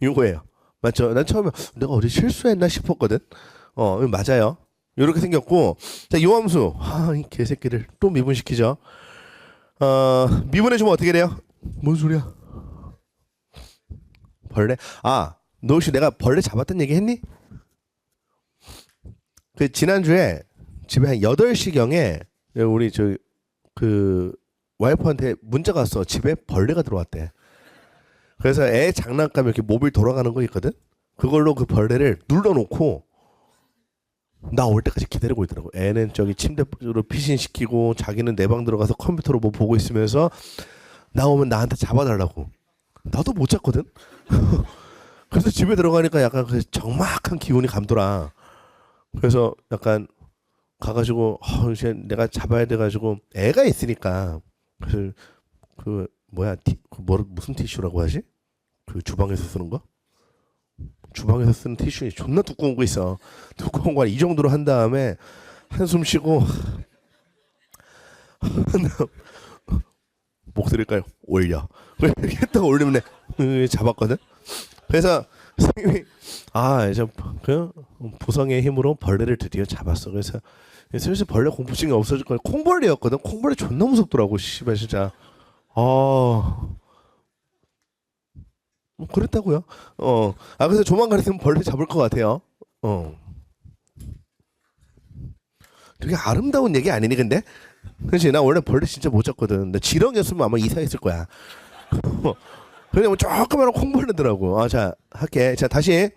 이거예요. 맞죠? 난 처음에 내가 어디 실수했나 싶었거든. 어, 맞아요. 이렇게 생겼고, 자, 요함수. 아, 이 개새끼를 또 미분시키죠. 어, 미분해 주면 어떻게 돼요? 뭔 소리야? 벌레? 아, 너 혹시 내가 벌레 잡았던 얘기 했니? 그, 지난주에 집에 한 8시경에 우리 저, 그, 와이프한테 문자가 왔어. 집에 벌레가 들어왔대. 그래서 애 장난감 이렇게 모빌 돌아가는 거 있거든? 그걸로 그 벌레를 눌러놓고 나 올 때까지 기다리고 있더라고. 애는 저기 침대로 피신시키고 자기는 내 방 들어가서 컴퓨터로 뭐 보고 있으면서 나오면 나한테 잡아달라고. 나도 못 잡거든. 그래서 집에 들어가니까 약간 그 적막한 기운이 감돌아. 그래서 약간 가가지고 어, 이제 내가 잡아야 돼가지고 애가 있으니까 그, 그 뭐야 티, 그 뭐, 무슨 티슈라고 하지? 그 주방에서 쓰는 거? 주방에서 쓰는 티슈 존나 두꺼운 거 있어. 두꺼운 거 이 정도로 한 다음에 한숨 쉬고 목소리까지 올려. 이렇게 딱 올리면 내 으, 잡았거든. 그래서 선생님이 아저그 보성의 힘으로 벌레를 드디어 잡았어. 그래서 슬슬 벌레 공포증이 없어질 거야. 콩벌레였거든. 콩벌레 존나 무섭더라고. 씨발 진짜. 아. 뭐 그랬다고요. 어. 아 그래서 조만간 있으면 벌레 잡을 것 같아요. 어. 되게 아름다운 얘기 아니니 근데? 그렇지 나 원래 벌레 진짜 못 잡거든. 나 지렁이었으면 아마 이사했을 거야. 그냥 뭐 조그마한 콩벌레더라고. 아자 할게. 자 다시